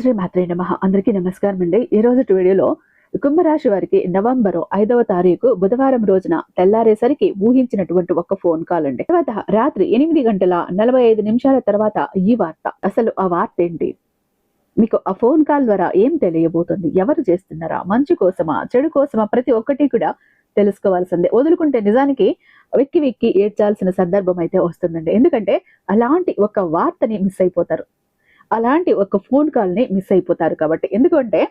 శ్రీ మాత్రే నమ. అందరికీ నమస్కారం అండి. ఈ రోజు వీడియోలో కుంభరాశి వారికి నవంబర్ ఐదవ తారీఖు బుధవారం రోజున తెల్లారేసరికి ఊహించినటువంటి ఒక ఫోన్ కాల్ అండి. తర్వాత రాత్రి ఎనిమిది గంటల నలభై ఐదు నిమిషాల తర్వాత ఈ వార్త. అసలు ఆ వార్త ఏంటి? మీకు ఆ ఫోన్ కాల్ ద్వారా ఏం తెలియబోతుంది? ఎవరు చేస్తున్నారా? మంచి కోసమా? చెడు కోసమా? ప్రతి ఒక్కటి కూడా తెలుసుకోవాల్సిందే. వదులుకుంటే నిజానికి వెక్కి వెక్కి ఏడ్చాల్సిన సందర్భం అయితే వస్తుందండి. ఎందుకంటే అలాంటి ఒక వార్తని మిస్ అయిపోతారు. అలాంటి ఒక ఫోన్ కాల్ని మిస్ అయిపోతారు కాబట్టి. ఎందుకంటే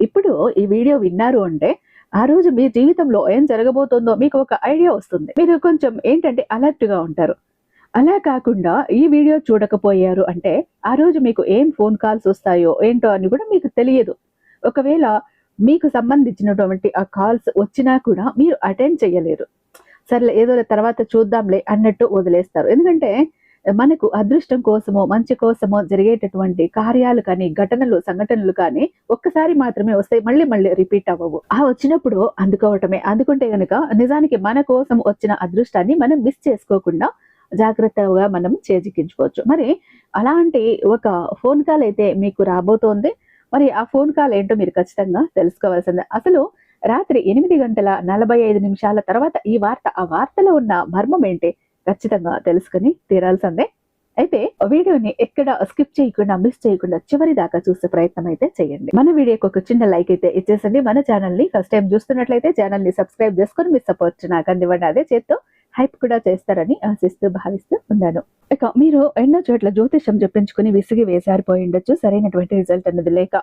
ఇప్పుడు ఈ వీడియో విన్నారు అంటే ఆ రోజు మీ జీవితంలో ఏం జరగబోతుందో మీకు ఒక ఐడియా వస్తుంది. మీరు కొంచెం ఏంటంటే అలర్ట్గా ఉంటారు. అలా కాకుండా ఈ వీడియో చూడకపోయారు అంటే ఆ రోజు మీకు ఏం ఫోన్ కాల్స్ వస్తాయో ఏంటో అని కూడా మీకు తెలియదు. ఒకవేళ మీకు సంబంధించినటువంటి ఆ కాల్స్ వచ్చినా కూడా మీరు అటెండ్ చేయలేరు. సర్లే ఏదో తర్వాత చూద్దాంలే అన్నట్టు వదిలేస్తారు. ఎందుకంటే మనకు అదృష్టం కోసమో మంచి కోసమో జరిగేటటువంటి కార్యాలు కానీ ఘటనలు సంఘటనలు కానీ ఒక్కసారి మాత్రమే వస్తాయి. మళ్ళీ మళ్ళీ రిపీట్ అవ్వవు. ఆ వచ్చినప్పుడు అందుకోవటమే. అందుకుంటే గనుక నిజానికి మన కోసం వచ్చిన అదృష్టాన్ని మనం మిస్ చేసుకోకుండా జాగ్రత్తగా మనం చేజిక్కించుకోవచ్చు. మరి అలాంటి ఒక ఫోన్ కాల్ అయితే మీకు రాబోతోంది. మరి ఆ ఫోన్ కాల్ ఏంటో మీరు ఖచ్చితంగా తెలుసుకోవాల్సిందే. అసలు రాత్రి ఎనిమిది గంటల నలభై ఐదు నిమిషాల తర్వాత ఈ వార్త ఆ వార్తలో ఉన్న మర్మం ఏంటి? ఖచ్చితంగా తెలుసుకుని తీరాల్సిందే. అయితే వీడియోని ఎక్కడ స్కిప్ చేయకుండా మిస్ చేయకుండా చివరి దాకా చూసే ప్రయత్నం అయితే చేయండి. మన వీడియోకి ఒక చిన్న లైక్ అయితే ఇచ్చేసండి. మన ఛానల్ని ఫస్ట్ టైం చూస్తున్నట్లయితే ఛానల్ని సబ్స్క్రైబ్ చేసుకొని మీ సపోర్ట్ నాకు అందివ్వండి అదే చేత్తో హైప్ కూడా చేస్తారని ఆశిస్తూ భావిస్తూ ఉన్నాను. ఇక మీరు ఎన్నో చోట్ల జ్యోతిషం చెప్పించుకుని విసిగి వేసారిపోయి ఉండొచ్చు. సరైనటువంటి రిజల్ట్ అనేది లేక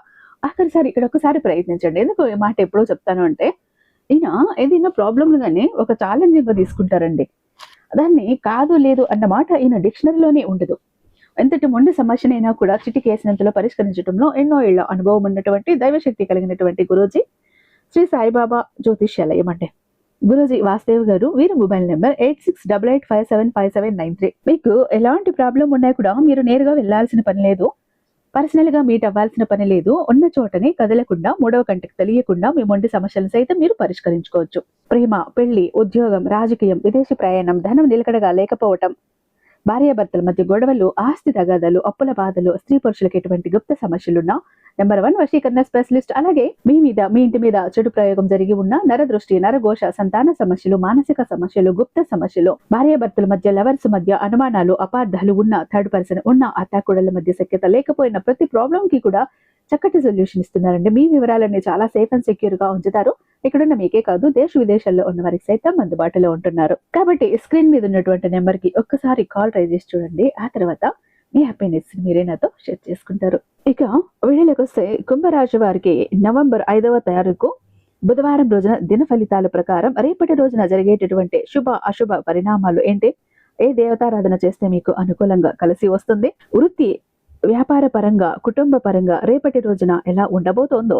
ఆఖరిసారి ఇక్కడ ఒకసారి ప్రయత్నించండి. ఎందుకు ఈ మాట ఎప్పుడో చెప్తాను అంటే ఈయన ఏదైనా ప్రాబ్లమ్ కానీ ఒక ఛాలెంజింగ్ తీసుకుంటారండి. దాన్ని కాదు లేదు అన్న మాట ఈయన డిక్షనరీలోనే ఉండదు. ఎంతటి మొండి సమస్యనైనా కూడా చిటికేసినంతలో పరిష్కరించడంలో ఎన్నో ఏళ్ళ అనుభవం ఉన్నటువంటి దైవశక్తి కలిగినటువంటి గురూజీ శ్రీ సాయిబాబా జ్యోతిష్యాలయం అంటే గురూజీ వాసుదేవ్ గారు వీరి mobile number eight six double eight five seven five seven nine three. మీకు ఎలాంటి ప్రాబ్లం ఉన్నా కూడా మీరు నేరుగా వెళ్ళాల్సిన పని లేదు. పర్సనల్గా మీట్ అవ్వాల్సిన పని లేదు. ఉన్న చోటనే కదలకుండా మూడవ కంటికి తెలియకుండా మీ మొండి సమస్యలను సైతం మీరు పరిష్కరించుకోవచ్చు. ప్రేమ పెళ్ళి ఉద్యోగం రాజకీయం విదేశీ ప్రయాణం ధనం నిలకడగా లేకపోవటం భార్యాభర్తల మధ్య గొడవలు ఆస్తి తగాదాలు అప్పుల బాధలు స్త్రీ పురుషులకు ఎటువంటి గుప్త సమస్యలున్నా నెంబర్ వన్ వశీకరణ స్పెషలిస్ట్ అలాగే మీ మీద మీ ఇంటి మీద చెడు ప్రయోగం జరిగి ఉన్న నరదృష్టి నరఘోష సంతాన సమస్యలు మానసిక సమస్యలు గుప్త సమస్యలు భార్యాభర్తల మధ్య లవర్స్ మధ్య అనుమానాలు అపార్థాలు ఉన్న థర్డ్ పర్సన్ ఉన్న అత్తాకుడల మధ్య సఖ్యత లేకపోయిన ప్రతి ప్రాబ్లం కి కూడా చక్కటి సొల్యూషన్ ఇస్తున్నారండి. మీ వివరాలన్నీ చాలా సేఫ్ అండ్ సెక్యూర్గా ఉంచుతారు. ఇక్కడున్న మీకే కాదు దేశ విదేశాల్లో ఉన్న వారికి సైతం అందుబాటులో ఉంటున్నారు. కాబట్టి స్క్రీన్ మీద ఉన్నటువంటి నెంబర్కి ఒక్కసారి కాల్ ట్రై చేసి చూడండి. ఆ తర్వాత మీ హ్యాపీనెస్ మీరే నాతో షేర్ చేసుకుంటారు. ఇక వీడియోలోకి వస్తే కుంభరాశి వారికి నవంబర్ ఐదవ తారీఖు బుధవారం రోజున దిన ఫలితాల ప్రకారం రేపటి రోజున జరిగేటటువంటి శుభ అశుభ పరిణామాలు ఏంటి? ఏ దేవతారాధన చేస్తే మీకు అనుకూలంగా కలిసి వస్తుంది? వృత్తి వ్యాపార పరంగా కుటుంబ పరంగా రేపటి రోజున ఎలా ఉండబోతోందో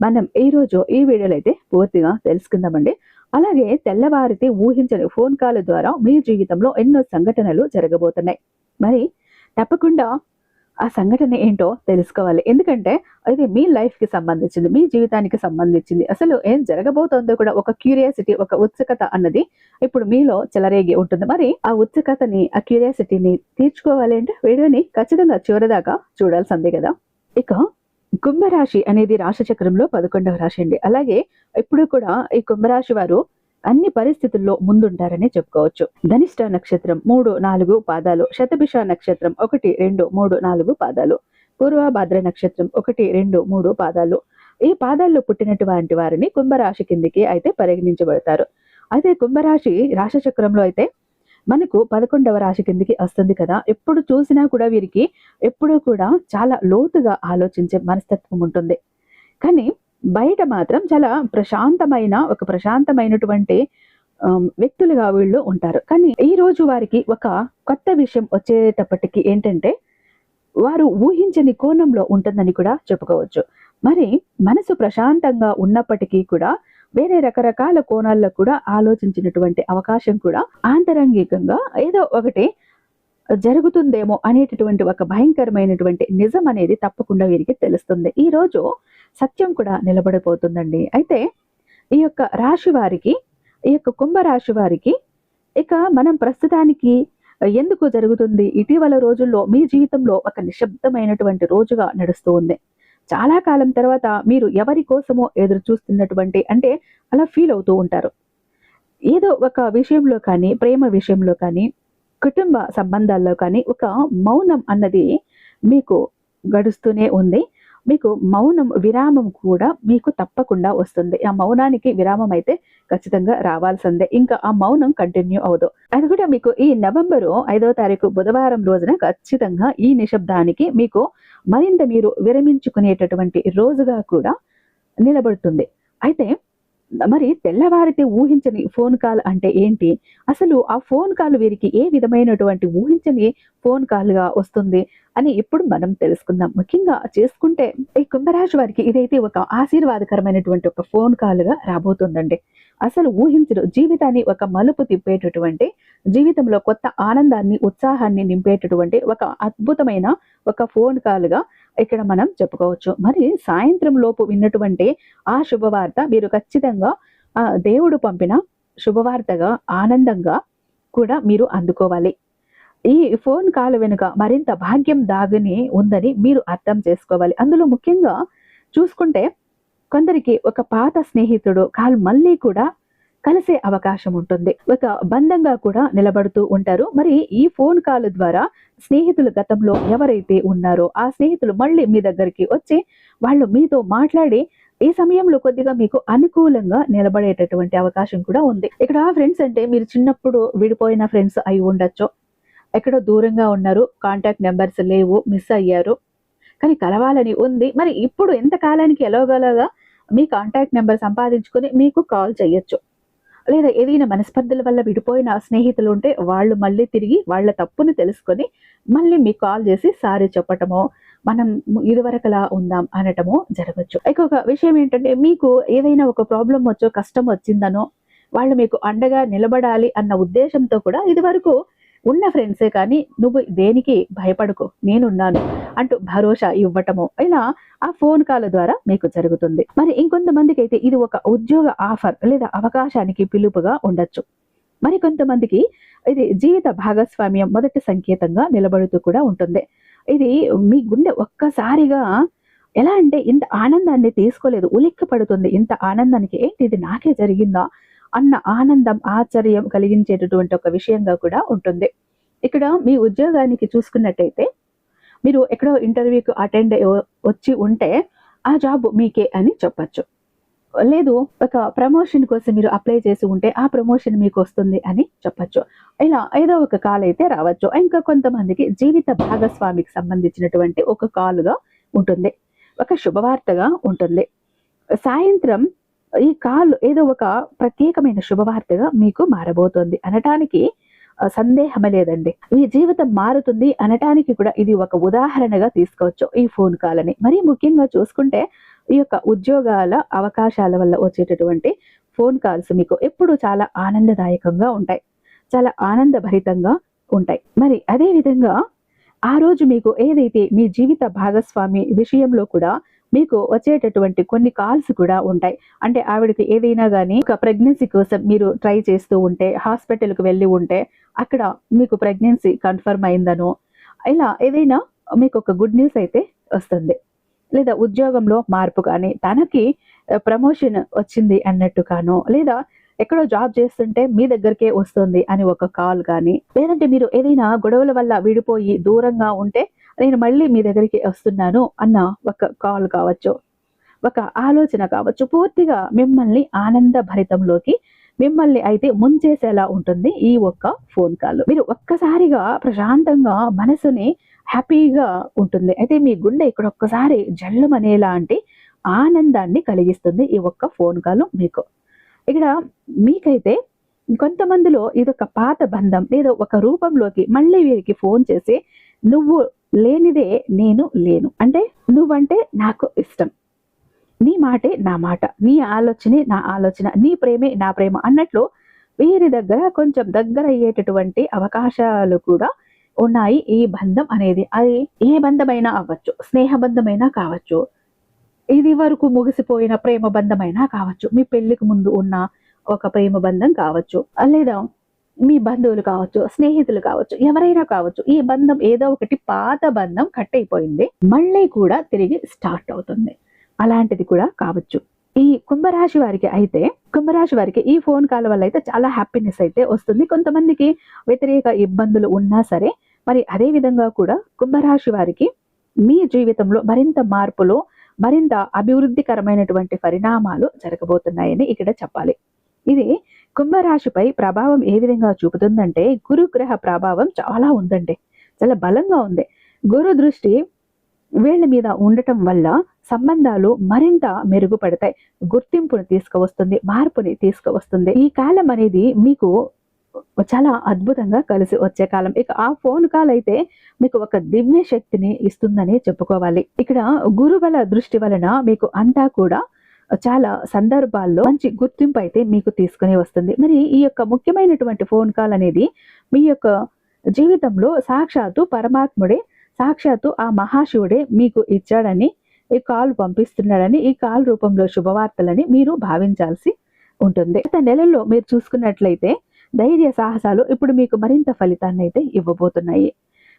మనం ఈ రోజు ఈ వీడియోలో అయితే పూర్తిగా తెలుసుకుందామండి. అలాగే తెల్లవారితే ఊహించని ఫోన్ కాల్ ద్వారా మీ జీవితంలో ఎన్నో సంఘటనలు జరగబోతున్నాయి. మరి తప్పకుండా ఆ సంఘటన ఏంటో తెలుసుకోవాలి. ఎందుకంటే అది మీ లైఫ్కి సంబంధించింది మీ జీవితానికి సంబంధించింది. అసలు ఏం జరగబోతోందో కూడా ఒక క్యూరియాసిటీ ఒక ఉత్సుకత అన్నది ఇప్పుడు మీలో చెలరేగి ఉంటుంది. మరి ఆ ఉత్సుకతని ఆ క్యూరియాసిటీని తీర్చుకోవాలి అంటే వీడియోని ఖచ్చితంగా చివరిదాకా చూడాల్సిందే కదా. ఇక కుంభరాశి అనేది రాశి చక్రంలో పదకొండవ రాశి అండి. అలాగే ఇప్పుడు కూడా ఈ కుంభరాశి వారు అన్ని పరిస్థితుల్లో ముందుంటారని చెప్పుకోవచ్చు. ధనిష్ట నక్షత్రం మూడు నాలుగు పాదాలు శతభిష నక్షత్రం ఒకటి రెండు మూడు నాలుగు పాదాలు పూర్వభద్ర నక్షత్రం ఒకటి రెండు మూడు పాదాలు. ఈ పాదాల్లో పుట్టినటువంటి వారిని కుంభరాశి కిందికి అయితే పరిగణించబడతారు. అయితే కుంభరాశి రాశిచక్రంలో అయితే మనకు పదకొండవ రాశి కిందికి వస్తుంది కదా. ఎప్పుడు చూసినా కూడా వీరికి ఎప్పుడూ కూడా చాలా లోతుగా ఆలోచించే మనస్తత్వం ఉంటుంది. కానీ బయట మాత్రం చాలా ప్రశాంతమైన ఒక ప్రశాంతమైనటువంటి వ్యక్తులుగా వీళ్ళు ఉంటారు. కానీ ఈ రోజు వారికి ఒక కొత్త విషయం వచ్చేటప్పటికి ఏంటంటే వారు ఊహించని కోణంలో ఉంటుందని కూడా చెప్పుకోవచ్చు. మరి మనసు ప్రశాంతంగా ఉన్నప్పటికీ కూడా వేరే రకరకాల కోణాల్లో కూడా ఆలోచించినటువంటి అవకాశం కూడా ఆంతరంగికంగా ఏదో ఒకటి జరుగుతుందేమో అనేటటువంటి ఒక భయంకరమైనటువంటి నిజం అనేది తప్పకుండా వీరికి తెలుస్తుంది. ఈ రోజు సత్యం కూడా నిలబడిపోతుందండి అయితే ఈ యొక్క రాశి వారికి ఈ యొక్క కుంభరాశి వారికి ఇక మనం ప్రస్తుతానికి ఎందుకు జరుగుతుంది? ఇటీవల రోజుల్లో మీ జీవితంలో ఒక నిశ్శబ్దమైనటువంటి రోజుగా నడుస్తూ ఉంది. చాలా కాలం తర్వాత మీరు ఎవరి కోసమో ఎదురు చూస్తున్నటువంటి అంటే అలా ఫీల్ అవుతూ ఉంటారు. ఏదో ఒక విషయంలో కానీ ప్రేమ విషయంలో కానీ కుటుంబ సంబంధాల్లో కానీ ఒక మౌనం అన్నది మీకు గడుస్తూనే ఉంది. మీకు మౌనం విరామం కూడా మీకు తప్పకుండా వస్తుంది. ఆ మౌనానికి విరామం అయితే ఖచ్చితంగా రావాల్సిందే. ఇంకా ఆ మౌనం కంటిన్యూ అవదు. అది కూడా మీకు ఈ నవంబరు ఐదవ తారీఖు బుధవారం రోజున ఖచ్చితంగా ఈ నిశ్శబ్దానికి మీకు మరింత మీరు విరమించుకునేటటువంటి రోజుగా కూడా నిలబడుతుంది. అయితే మరి తెల్లవారితే ఊహించని ఫోన్ కాల్ అంటే ఏంటి? అసలు ఆ ఫోన్ కాల్ వీరికి ఏ విధమైనటువంటి ఊహించని ఫోన్ కాల్గా వస్తుంది అని ఇప్పుడు మనం తెలుసుకుందాం. ముఖ్యంగా చేసుకుంటే ఈ కుంభరాశి వారికి ఇదైతే ఒక ఆశీర్వాదకరమైనటువంటి ఒక ఫోన్ కాల్గా రాబోతుందండి. అసలు ఊహించరు జీవితాన్ని ఒక మలుపు తిప్పేటటువంటి జీవితంలో కొత్త ఆనందాన్ని ఉత్సాహాన్ని నింపేటటువంటి ఒక అద్భుతమైన ఒక ఫోన్ కాల్గా ఇక్కడ మనం చెప్పుకోవచ్చు. మరి సాయంత్రం లోపు విన్నటువంటి ఆ శుభవార్త మీరు ఖచ్చితంగా దేవుడు పంపిన శుభవార్తగా ఆనందంగా కూడా మీరు అందుకోవాలి. ఈ ఫోన్ కాల్ వెనుక మరింత భాగ్యం దాగుని ఉందని మీరు అర్థం చేసుకోవాలి. అందులో ముఖ్యంగా చూసుకుంటే కొందరికి ఒక పాత స్నేహితుడు కాల్ మళ్ళీ కూడా కలిసే అవకాశం ఉంటుంది. ఒక బంధంగా కూడా నిలబడుతూ ఉంటారు. మరి ఈ ఫోన్ కాల్ ద్వారా స్నేహితులు గతంలో ఎవరైతే ఉన్నారో ఆ స్నేహితులు మళ్ళీ మీ దగ్గరికి వచ్చి వాళ్ళు మీతో మాట్లాడి ఈ సమయంలో కొద్దిగా మీకు అనుకూలంగా నిలబడేటటువంటి అవకాశం కూడా ఉంది. ఇక్కడ ఫ్రెండ్స్ అంటే మీరు చిన్నప్పుడు విడిపోయిన ఫ్రెండ్స్ అయి ఉండొచ్చు. ఎక్కడో దూరంగా ఉన్నారు. కాంటాక్ట్ నెంబర్స్ లేవు. మిస్ అయ్యారు. కానీ కలవాలని ఉంది. మరి ఇప్పుడు ఎంత కాలానికి ఎలాగోలాగా మీ కాంటాక్ట్ నెంబర్ సంపాదించుకొని మీకు కాల్ చేయొచ్చు. లేదా ఏదైనా మనస్పర్ధల వల్ల విడిపోయిన స్నేహితులు ఉంటే వాళ్ళు మళ్ళీ తిరిగి వాళ్ళ తప్పుని తెలుసుకొని మళ్ళీ మీకు కాల్ చేసి సారీ చెప్పటమో మనం ఇదివరకలా ఉందాం అనటమో జరగచ్చు. ఇంకొక విషయం ఏంటంటే మీకు ఏదైనా ఒక ప్రాబ్లం వచ్చో కష్టం వచ్చిందనో వాళ్ళు మీకు అండగా నిలబడాలి అన్న ఉద్దేశంతో కూడా ఇది వరకు ఉన్న ఫ్రెండ్సే కానీ నువ్వు దేనికి భయపడకు నేనున్నాను. అంటూ భరోసా ఇవ్వటము ఇలా ఆ ఫోన్ కాల్ ద్వారా మీకు జరుగుతుంది. మరి ఇంకొంతమందికి అయితే ఇది ఒక ఉద్యోగ ఆఫర్ లేదా అవకాశానికి పిలుపుగా ఉండొచ్చు. మరి కొంతమందికి ఇది జీవిత భాగస్వామ్యం మొదటి సంకేతంగా నిలబడుతూ కూడా ఉంటుంది. ఇది మీ గుండె ఒక్కసారిగా ఎలా అంటే ఇంత ఆనందాన్ని తీసుకోలేదు ఉలిక్కి పడుతుంది. ఇంత ఆనందానికి ఏంటి ఇది నాకే జరిగిందా అన్న ఆనందం ఆశ్చర్యం కలిగించేటటువంటి ఒక విషయంగా కూడా ఉంటుంది. ఇక్కడ మీ ఉద్యోగానికి చూసుకున్నట్టయితే మీరు ఎక్కడో ఇంటర్వ్యూకి అటెండ్ వచ్చి ఉంటే ఆ జాబ్ మీకే అని చెప్పచ్చు. లేదు ఒక ప్రమోషన్ కోసం మీరు అప్లై చేసి ఉంటే ఆ ప్రమోషన్ మీకు వస్తుంది అని చెప్పచ్చు. ఇలా ఏదో ఒక కాల్ అయితే రావచ్చు. ఇంకా కొంతమందికి జీవిత భాగస్వామికి సంబంధించినటువంటి ఒక కాలుగా ఉంటుంది. ఒక శుభవార్తగా ఉంటుంది. సాయంత్రం ఈ కాల్ ఏదో ఒక ప్రత్యేకమైన శుభవార్తగా మీకు మారబోతోంది. అనటానికి సందేహమే లేదండి. మీ జీవితం మారుతుంది అనటానికి కూడా ఇది ఒక ఉదాహరణగా తీసుకోవచ్చు ఈ ఫోన్ కాల్ అని మరీ ముఖ్యంగా చూసుకుంటే ఈ యొక్క ఉద్యోగాల అవకాశాల వల్ల వచ్చేటటువంటి ఫోన్ కాల్స్ మీకు ఎప్పుడు చాలా ఆనందదాయకంగా ఉంటాయి. చాలా ఆనందభరితంగా ఉంటాయి. మరి అదే విధంగా ఆ రోజు మీకు ఏదైతే మీ జీవిత భాగస్వామి విషయంలో కూడా మీకు వచ్చేటటువంటి కొన్ని కాల్స్ కూడా ఉంటాయి. అంటే ఆవిడకి ఏదైనా కానీ ఒక ప్రెగ్నెన్సీ కోసం మీరు ట్రై చేస్తూ ఉంటే హాస్పిటల్కి వెళ్ళి ఉంటే అక్కడ మీకు ప్రెగ్నెన్సీ కన్ఫర్మ్ అయిందనో ఇలా ఏదైనా మీకు ఒక గుడ్ న్యూస్ అయితే వస్తుంది. లేదా ఉద్యోగంలో మార్పు కానీ తనకి ప్రమోషన్ వచ్చింది అన్నట్టు కానో లేదా ఎక్కడో జాబ్ చేస్తుంటే మీ దగ్గరికే వస్తుంది అని ఒక కాల్ కానీ లేదంటే మీరు ఏదైనా గొడవల వల్ల విడిపోయి దూరంగా ఉంటే నేను మళ్ళీ మీ దగ్గరికి వస్తున్నాను అన్న ఒక కాల్ కావచ్చు ఒక ఆలోచన కావచ్చు పూర్తిగా మిమ్మల్ని ఆనంద భరితంలోకి మిమ్మల్ని అయితే ముంచేసేలా ఉంటుంది ఈ ఒక్క ఫోన్ కాల్ మీరు ఒక్కసారిగా ప్రశాంతంగా మనసుని హ్యాపీగా ఉంటుంది. అయితే మీ గుండె ఇక్కడ ఒక్కసారి జల్లుమనేలాంటి ఆనందాన్ని కలిగిస్తుంది ఈ ఒక్క ఫోన్ కాల్ మీకు. ఇక్కడ మీకైతే కొంతమందిలో ఇదొక పాత బంధం లేదా ఒక రూపంలోకి మళ్ళీ వీరికి ఫోన్ చేసి నువ్వు లేనిదే నేను లేను. అంటే నువ్వంటే నాకు ఇష్టం. నీ మాటే నా మాట నీ ఆలోచనే నా ఆలోచన నీ ప్రేమే నా ప్రేమ అన్నట్లు వీరి దగ్గర కొంచెం దగ్గర అయ్యేటటువంటి అవకాశాలు కూడా ఉన్నాయి. ఈ బంధం అనేది అది ఏ బంధమైనా అవ్వచ్చు స్నేహబంధమైనా కావచ్చు ఇది వరకు ముగిసిపోయిన ప్రేమ బంధమైనా కావచ్చు మీ పెళ్ళికి ముందు ఉన్న ఒక ప్రేమ బంధం కావచ్చు లేదా మీ బంధువులు కావచ్చు స్నేహితులు కావచ్చు ఎవరైనా కావచ్చు ఈ బంధం ఏదో ఒకటి పాత బంధం కట్ అయిపోయింది మళ్ళీ కూడా తిరిగి స్టార్ట్ అవుతుంది. అలాంటిది కూడా కావచ్చు. ఈ కుంభరాశి వారికి అయితే కుంభరాశి వారికి ఈ ఫోన్ కాల్ వల్ల అయితే చాలా హ్యాపీనెస్ అయితే వస్తుంది. కొంతమందికి వ్యతిరేక ఇబ్బందులు ఉన్నా సరే మరి అదే విధంగా కూడా కుంభరాశి వారికి మీ జీవితంలో మరింత మార్పులు మరింత అభివృద్ధికరమైనటువంటి పరిణామాలు జరగబోతున్నాయని ఇక్కడ చెప్పాలి. ఇది కుంభరాశిపై ప్రభావం ఏ విధంగా చూపుతుందంటే గురుగ్రహ ప్రభావం చాలా ఉందండి. చాలా బలంగా ఉంది. గురు దృష్టి వీళ్ళ మీద ఉండటం వల్ల సంబంధాలు మరింత మెరుగుపడతాయి. గుర్తింపును తీసుకువస్తుంది మార్పుని తీసుకువస్తుంది. ఈ కాలం అనేది మీకు చాలా అద్భుతంగా కలిసి వచ్చే కాలం. ఇక ఆ ఫోన్ కాల్ అయితే మీకు ఒక దివ్య శక్తిని ఇస్తుందని చెప్పుకోవాలి. ఇక్కడ గురుబల దృష్టి వలన మీకు అంతా కూడా చాలా సందర్భాల్లో మంచి గుర్తింపు అయితే మీకు తీసుకుని వస్తుంది. మరి ఈ యొక్క ముఖ్యమైనటువంటి ఫోన్ కాల్ అనేది మీ యొక్క జీవితంలో సాక్షాత్తు పరమాత్ముడే సాక్షాత్తు ఆ మహాశివుడే మీకు ఇచ్చాడని ఈ కాల్ పంపిస్తున్నాడని ఈ కాల్ రూపంలో శుభవార్తలని మీరు భావించాల్సి ఉంటుంది. గత నెలల్లో మీరు చూసుకున్నట్లయితే ధైర్య సాహసాలు ఇప్పుడు మీకు మరింత ఫలితాన్ని అయితే ఇవ్వబోతున్నాయి.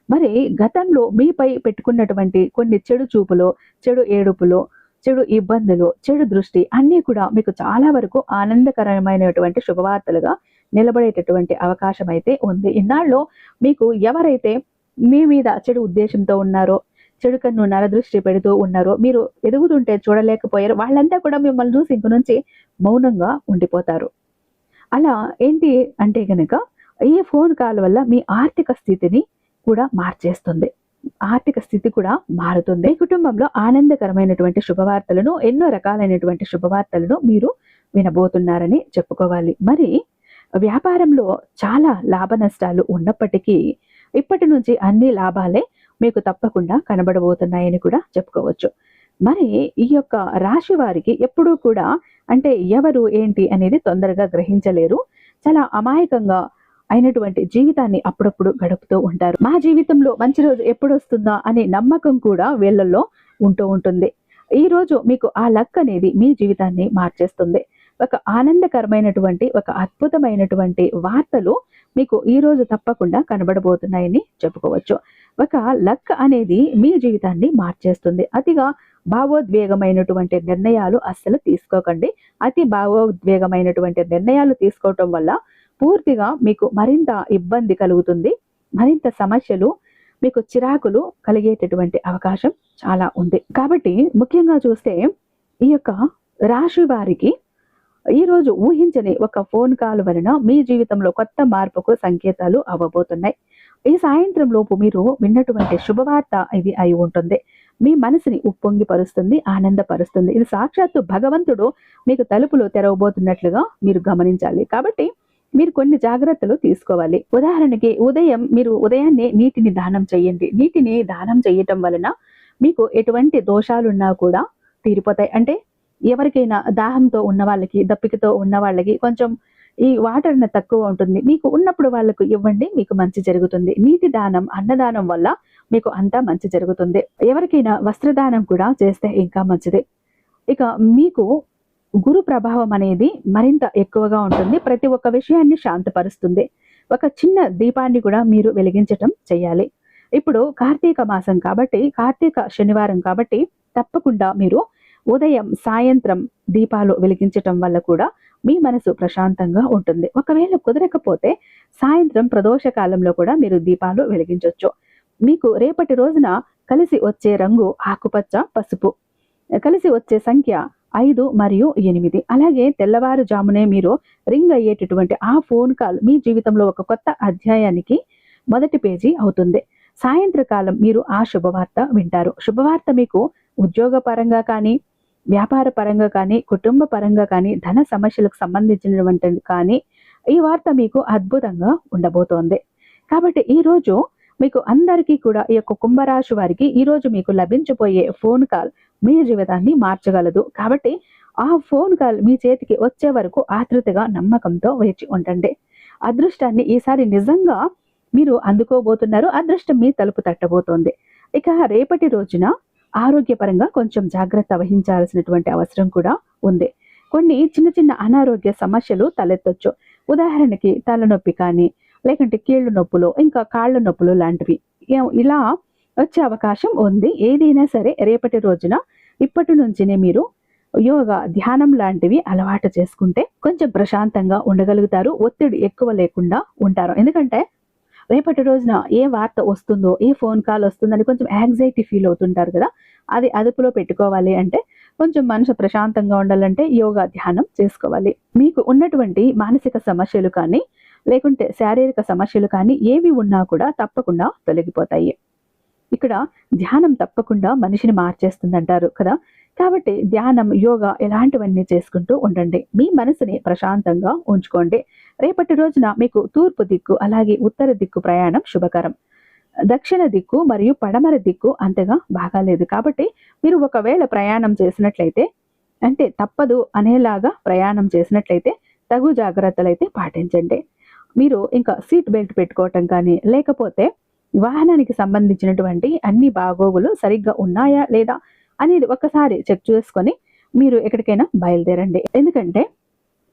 మరి గతంలో మీపై పెట్టుకున్నటువంటి కొన్ని చెడు చూపులు చెడు ఏడుపులు చెడు ఇబ్బందులు చెడు దృష్టి అన్నీ కూడా మీకు చాలా వరకు ఆనందకరమైనటువంటి శుభవార్తలుగా నిలబడేటటువంటి అవకాశం అయితే ఉంది. ఇన్నాళ్ళు మీకు ఎవరైతే మీ మీద చెడు ఉద్దేశంతో ఉన్నారో చెడు కన్ను నరదృష్టి పెడుతూ ఉన్నారో మీరు ఎదుగుతుంటే చూడలేకపోయారు వాళ్ళంతా కూడా మిమ్మల్ని చూసి ఇంక నుంచి మౌనంగా ఉండిపోతారు. అలా ఏంటి అంటే కనుక ఈ ఫోన్ కాల్ వల్ల మీ ఆర్థిక స్థితిని కూడా మార్చేస్తుంది. ఆర్థిక స్థితి కూడా మారుతుంది. మీ కుటుంబంలో ఆనందకరమైనటువంటి శుభవార్తలను ఎన్నో రకాలైనటువంటి శుభవార్తలను మీరు వినబోతున్నారని చెప్పుకోవాలి. మరి వ్యాపారంలో చాలా లాభ నష్టాలు ఉన్నప్పటికీ ఇప్పటి నుంచి అన్ని లాభాలే మీకు తప్పకుండా కనబడబోతున్నాయని కూడా చెప్పుకోవచ్చు. మరి ఈ యొక్క రాశి వారికి ఎప్పుడూ కూడా అంటే ఎవరు ఏంటి అనేది తొందరగా గ్రహించలేరు. చాలా అమాయకంగా అయినటువంటి జీవితాన్ని అప్పుడప్పుడు గడుపుతూ ఉంటారు. మా జీవితంలో మంచి రోజు ఎప్పుడు వస్తుందా అనే నమ్మకం కూడా వీళ్ళల్లో ఉంటూ ఉంటుంది. ఈ రోజు మీకు ఆ లక్ అనేది మీ జీవితాన్ని మార్చేస్తుంది. ఒక ఆనందకరమైనటువంటి ఒక అద్భుతమైనటువంటి వార్తలు మీకు ఈ రోజు తప్పకుండా కనబడబోతున్నాయని చెప్పుకోవచ్చు. ఒక లక్ అనేది మీ జీవితాన్ని మార్చేస్తుంది. అతిగా భావోద్వేగమైనటువంటి నిర్ణయాలు అస్సలు తీసుకోకండి. అతి భావోద్వేగమైనటువంటి నిర్ణయాలు తీసుకోవటం వల్ల పూర్తిగా మీకు మరింత ఇబ్బంది కలుగుతుంది. మరింత సమస్యలు మీకు చిరాకులు కలిగేటటువంటి అవకాశం చాలా ఉంది. కాబట్టి ముఖ్యంగా చూస్తే ఈ యొక్క రాశి వారికి ఈ రోజు ఊహించని ఒక ఫోన్ కాల్ వలన మీ జీవితంలో కొత్త మార్పుకు సంకేతాలు అవ్వబోతున్నాయి. ఈ సాయంత్రం లోపు మీరు విన్నటువంటి శుభవార్త ఇది అయి ఉంటుంది. మీ మనసుని ఉప్పొంగి పరుస్తుంది ఆనందపరుస్తుంది. ఇది సాక్షాత్తు భగవంతుడు మీకు తలుపులు తెరవబోతున్నట్లుగా మీరు గమనించాలి. కాబట్టి మీరు కొన్ని జాగ్రత్తలు తీసుకోవాలి. ఉదాహరణకి ఉదయం మీరు ఉదయాన్నే నీటిని దానం చేయండి. నీటిని దానం చేయటం వలన మీకు ఎటువంటి దోషాలున్నా కూడా తీరిపోతాయి. అంటే ఎవరికైనా దాహంతో ఉన్న వాళ్ళకి దప్పికతో ఉన్న వాళ్ళకి కొంచెం ఈ వాటర్ తక్కువ ఉంటుంది. మీకు ఉన్నప్పుడు వాళ్ళకు ఇవ్వండి మీకు మంచి జరుగుతుంది. నీటి దానం అన్నదానం వల్ల మీకు అంతా మంచి జరుగుతుంది. ఎవరికైనా వస్త్రదానం కూడా చేస్తే ఇంకా మంచిది. ఇక మీకు గురు ప్రభావం అనేది మరింత ఎక్కువగా ఉంటుంది. ప్రతి ఒక్క విషయాన్ని శాంతపరుస్తుంది. ఒక చిన్న దీపాన్ని కూడా మీరు వెలిగించటం చేయాలి. ఇప్పుడు కార్తీక మాసం కాబట్టి కార్తీక శనివారం కాబట్టి తప్పకుండా మీరు ఉదయం సాయంత్రం దీపాలు వెలిగించటం వల్ల కూడా మీ మనసు ప్రశాంతంగా ఉంటుంది. ఒకవేళ కుదరకపోతే సాయంత్రం ప్రదోష కాలంలో కూడా మీరు దీపాలు వెలిగించవచ్చు మీకు రేపటి రోజున కలిసి వచ్చే రంగు ఆకుపచ్చ పసుపు. కలిసి వచ్చే సంఖ్య ఐదు మరియు ఎనిమిది. అలాగే తెల్లవారుజామునే మీరు రింగ్ అయ్యేటటువంటి ఆ ఫోన్ కాల్ మీ జీవితంలో ఒక కొత్త అధ్యాయానికి మొదటి పేజీ అవుతుంది. సాయంత్రకాలం మీరు ఆ శుభవార్త వింటారు. శుభవార్త మీకు ఉద్యోగపరంగా కానీ వ్యాపార పరంగా కానీ కుటుంబ పరంగా కానీ ధన సమస్యలకు సంబంధించినటువంటి కానీ ఈ వార్త మీకు అద్భుతంగా ఉండబోతోంది. కాబట్టి ఈ రోజు మీకు అందరికీ కూడా ఈ యొక్క కుంభరాశి వారికి ఈ రోజు మీకు లభించబోయే ఫోన్ కాల్ మీ జీవితాన్ని మార్చగలదు. కాబట్టి ఆ ఫోన్ కాల్ మీ చేతికి వచ్చే వరకు ఆతృతగా నమ్మకంతో వేచి ఉండండి. అదృష్టాన్ని ఈసారి నిజంగా మీరు అందుకోబోతున్నారు. అదృష్టం మీ తలుపు తట్టబోతోంది. ఇక రేపటి రోజున ఆరోగ్యపరంగా కొంచెం జాగ్రత్త వహించాల్సినటువంటి అవసరం కూడా ఉంది. కొన్ని చిన్న చిన్న అనారోగ్య సమస్యలు తలెత్తొచ్చు. ఉదాహరణకి తలనొప్పి కానీ లేకుంటే కీళ్ళు నొప్పులు ఇంకా కాళ్ళ నొప్పులు లాంటివి. ఇలా వచ్చే అవకాశం ఉంది. ఏదైనా సరే రేపటి రోజున ఇప్పటి నుంచినే మీరు యోగా ధ్యానం లాంటివి అలవాటు చేసుకుంటే కొంచెం ప్రశాంతంగా ఉండగలుగుతారు. ఒత్తిడి ఎక్కువ లేకుండా ఉంటారు. ఎందుకంటే రేపటి రోజున ఏ వార్త వస్తుందో ఏ ఫోన్ కాల్ వస్తుందని కొంచెం యాంగ్జైటీ ఫీల్ అవుతుంటారు కదా. అది అదుపులో పెట్టుకోవాలి అంటే కొంచెం మనసు ప్రశాంతంగా ఉండాలంటే యోగా ధ్యానం చేసుకోవాలి. మీకు ఉన్నటువంటి మానసిక సమస్యలు కానీ లేకుంటే శారీరక సమస్యలు కానీ ఏవి ఉన్నా కూడా తప్పకుండా తొలగిపోతాయి. ఇక్కడ ధ్యానం తప్పకుండా మనిషిని మార్చేస్తుందంటారు కదా. కాబట్టి ధ్యానం యోగా ఇలాంటివన్నీ చేసుకుంటూ ఉండండి. మీ మనసుని ప్రశాంతంగా ఉంచుకోండి. రేపటి రోజున మీకు తూర్పు దిక్కు అలాగే ఉత్తర దిక్కు ప్రయాణం శుభకరం. దక్షిణ దిక్కు మరియు పడమర దిక్కు అంతగా బాగాలేదు కాబట్టి మీరు ఒకవేళ ప్రయాణం చేసినట్లయితే అంటే తప్పదు అనేలాగా ప్రయాణం చేసినట్లయితే తగు జాగ్రత్తలు అయితే పాటించండి. మీరు ఇంకా సీట్ బెల్ట్ పెట్టుకోవటం కానీ లేకపోతే వాహనానికి సంబంధించినటువంటి అన్ని బాగోగులు సరిగ్గా ఉన్నాయా లేదా అనేది ఒక్కసారి చెక్ చేసుకొని మీరు ఎక్కడికైనా బయలుదేరండి. ఎందుకంటే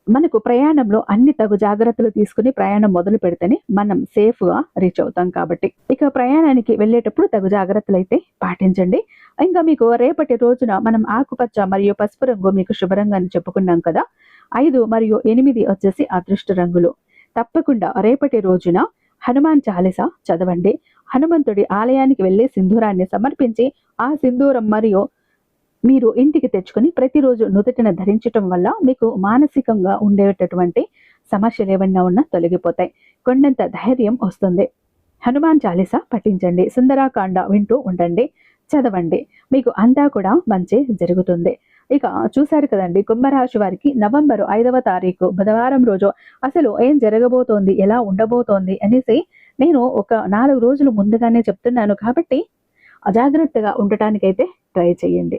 మనకు ప్రయాణంలో అన్ని తగు జాగ్రత్తలు తీసుకుని ప్రయాణం మొదలు పెడితేనే మనం సేఫ్గా రీచ్ అవుతాం కాబట్టి. ఇక ప్రయాణానికి వెళ్ళేటప్పుడు తగు జాగ్రత్తలు అయితే పాటించండి. ఇంకా మీకు రేపటి రోజున మనం ఆకుపచ్చ మరియు పసుపు రంగు మీకు శుభరంగా అని చెప్పుకున్నాం కదా ఐదు మరియు ఎనిమిది వచ్చేసి అదృష్ట రంగులు. తప్పకుండా రేపటి రోజున హనుమాన్ చాలీస చదవండి. హనుమంతుడి ఆలయానికి వెళ్ళి సింధూరాన్ని సమర్పించి ఆ సింధూరం మరియు మీరు ఇంటికి తెచ్చుకొని ప్రతిరోజు నుదుటిన ధరించటం వల్ల మీకు మానసికంగా ఉండేటటువంటి సమస్యలు ఏమన్నా ఉన్నా తొలగిపోతాయి. కొండంత ధైర్యం వస్తుంది. హనుమాన్ చాలీస పఠించండి. సుందరాకాండ వింటూ ఉండండి. చదవండి. మీకు అంతా కూడా మంచి జరుగుతుంది. ఇక చూశారు కదండి కుంభరాశి వారికి నవంబర్ ఐదవ తారీఖు బుధవారం రోజు అసలు ఏం జరగబోతోంది ఎలా ఉండబోతోంది అనేసి నేను ఒక నాలుగు రోజులు ముందుగానే చెప్తున్నాను కాబట్టి అజాగ్రత్తగా ఉండటానికైతే ట్రై చేయండి.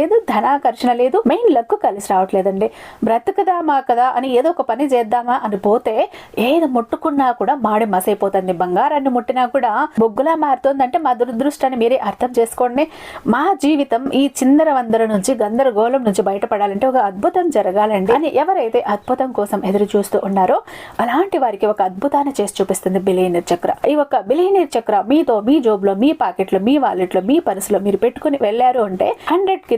ధనాకర్షణ లేదు మెయిన్ లక్ కలిసి రావట్లేదండి. బ్రతకదామా కదా అని ఏదో ఒక పని చేద్దామా అని పోతే ఏది ముట్టుకున్నా కూడా మాడి మసైపోతుంది. బంగారాన్ని ముట్టినా కూడా బొగ్గులా మారుతోందంటే మా దురదృష్టాన్ని మీరే అర్థం చేసుకోండి. మా జీవితం ఈ చిందర వందర నుంచి గందరగోళం నుంచి బయటపడాలంటే ఒక అద్భుతం జరగాలండి అని ఎవరైతే అద్భుతం కోసం ఎదురు చూస్తూ ఉన్నారో అలాంటి వారికి ఒక అద్భుతాన్ని చేసి చూపిస్తుంది బిలియనర్ చక్ర. ఈ ఒక బిలియనర్ చక్ర మీతో మీ జోబులో మీ పాకెట్లో మీ వాలెట్లో మీ పర్సులో మీరు పెట్టుకుని వెళ్ళారు అంటే హండ్రెడ్కి